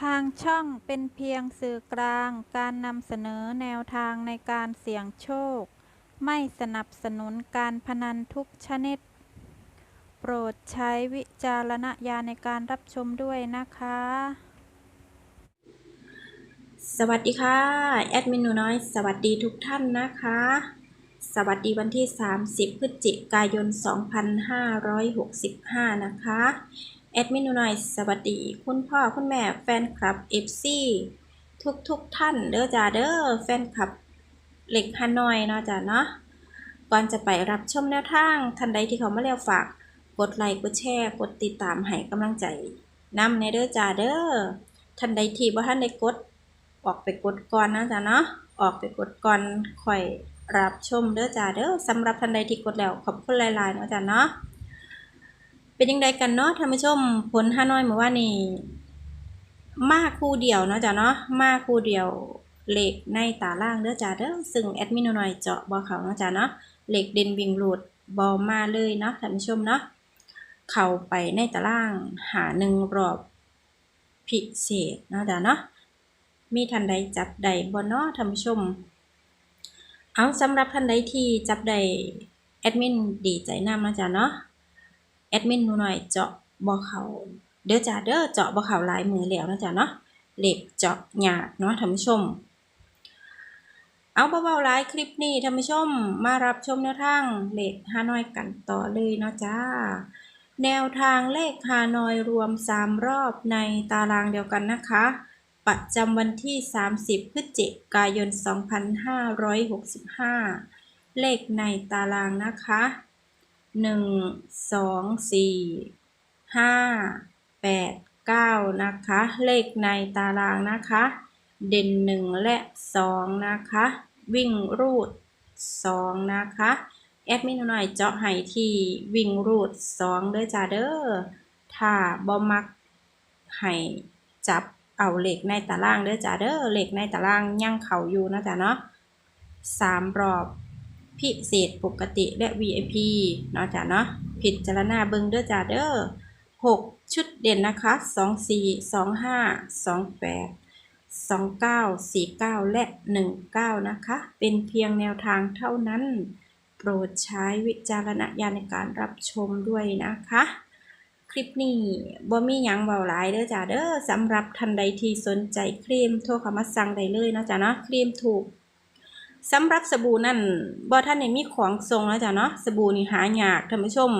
ทางช่องเป็นเพียงสื่อกลางการนำเสนอแนวทางในการเสี่ยงโชค ไม่สนับสนุนการพนันทุกชนิด โปรดใช้วิจารณญาณในการรับชมด้วยนะคะ สวัสดีค่ะ แอดมินหนูน้อย สวัสดีทุกท่านนะคะ สวัสดีวันที่ 30 พฤศจิกายน 2565 นะคะ แอดมินหนูน้อยสวัสดี คุณพ่อคุณแม่แฟนคลับ FC ทุกทุกท่านเด้อจ้าเด้อแฟนคลับเหล็กฮานอยเนาะจ้าเนาะก่อนจะไปรับชมแนวทางท่านใดที่เขามาแล้วฝาก กดไลค์กดแชร์กดติดตามให้กำลังใจนำในเด้อจ้าเด้อท่านใดที่บ่ท่านได้กดออกไปกดก่อนนะจ๊ะเนาะออกไปกดก่อนค่อยรับชมเด้อจ้าเด้อสำหรับท่านใดที่กดแล้วขอบคุณหลายๆเนาะจ้ะเนาะ เป็นยังไงกันเนาะท่านผู้ชมผลฮานอยเมื่อวานนี้มาคู่เดียวเนาะจ้ะเนาะมาคู่เดียวเหล็กในตาล่างเด้อจ้าเด้อซึ่งแอดมินหน่อยเจาะบอเขาเนาะจ้ะเนาะเหล็กเด่นวิ่งหลุดบอมาเลยเนาะท่านผู้ชมเนาะเข้าไปในตารางหาหนึ่งรอบพิเศษเนาะจ้ะเนาะมีท่านใดจับใดบ่เนาะท่านผู้ชม เอาสำหรับท่านใดที่จับใดแอดมินดีใจนำนะจ๊ะเนาะ แอดมินหนูหน่อยเจาะบ่อเขาเด้อจ้าเด้อเจาะบ่อเขาลายมือแล้วนะจ๊ะเนาะเหล็กเจาะหยาดเนาะท่านผู้ชม เอาเบาๆลายคลิปนี้ท่านผู้ชมมารับชมแนวทางเลขฮานอยกันต่อเลยเนาะจ้า แนวทางเลขฮานอยรวม 3 รอบในตารางเดียวกันนะคะ ประจำวันที่ 30 พฤศจิกายน 2565 เลขในตารางนะคะ 1 2 4 5 8 9นะคะ เลขในตารางนะคะ เด่น1และ2นะคะ วิ่งรูด2นะคะแอดมินหน่อยเจาะให้ที่วิ่งรูด2เด้อจ้าเด้อถ้าบ่มักให้จับเอาเหล็กในตารางเด้อจ้าเด้อเหล็กในตารางยังเข่าอยู่นะจ๊ะเนาะสามรอบ พิเศษปกติและ VIP เนาะจ้ะเนาะผิดจารณาเบิงเด้อจ้าเด้อหกชุดเด่นนะคะสองสี่สองห้าสองแปดสองเก้าสี่เก้าและหนึ่งเก้านะคะ เป็นเพียงแนวทางเท่านั้น โปรดใช้วิจารณญาณในการรับชมด้วยนะคะ คลิปนี้บ่มีหยังเบาหลายเด้อจ้าเด้อสำหรับท่านใดที่สนใจครีมโทรเข้ามาสั่งได้เลยเนาะจ้าเนาะครีมถูก สำหรับสบู่นั่นบ่ท่านได้มีของทรงแล้วจ้าเนาะสบู่นี่หายากท่านผู้ชม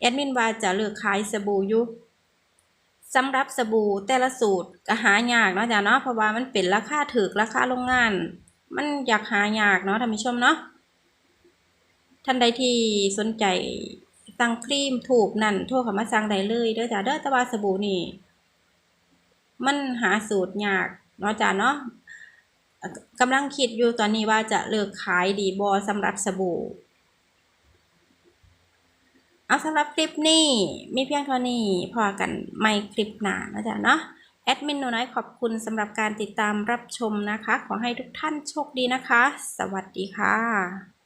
แอดมินว่าจะเลิกขายสบู่อยู่สำหรับสบู่แต่ละสูตรก็หายากเนาะจ้าเนาะเพราะว่ามันเป็นราคาถูกราคาโรงงาน มันอยากหายากเนาะท่านผู้ชมเนาะท่านใดที่สนใจสั่งครีมถูกนั่นโทรเข้ามาสั่งได้เลยเด้อจ้าเด้อแต่ว่าสบู่นี่มันหาสูตรยากเนาะจ้าเนาะ กำลังคิดอยู่ตอนนี้ว่าจะเลิกขายดีบอสำหรับสบู่ เอาสำหรับคลิปนี้มีเพียงเท่านี้พอกันไม่คลิปหนานะจ๊ะเนาะแอดมินหนูน้อยขอบคุณสำหรับการติดตามรับชมนะคะ ขอให้ทุกท่านโชคดีนะคะ สวัสดีค่ะ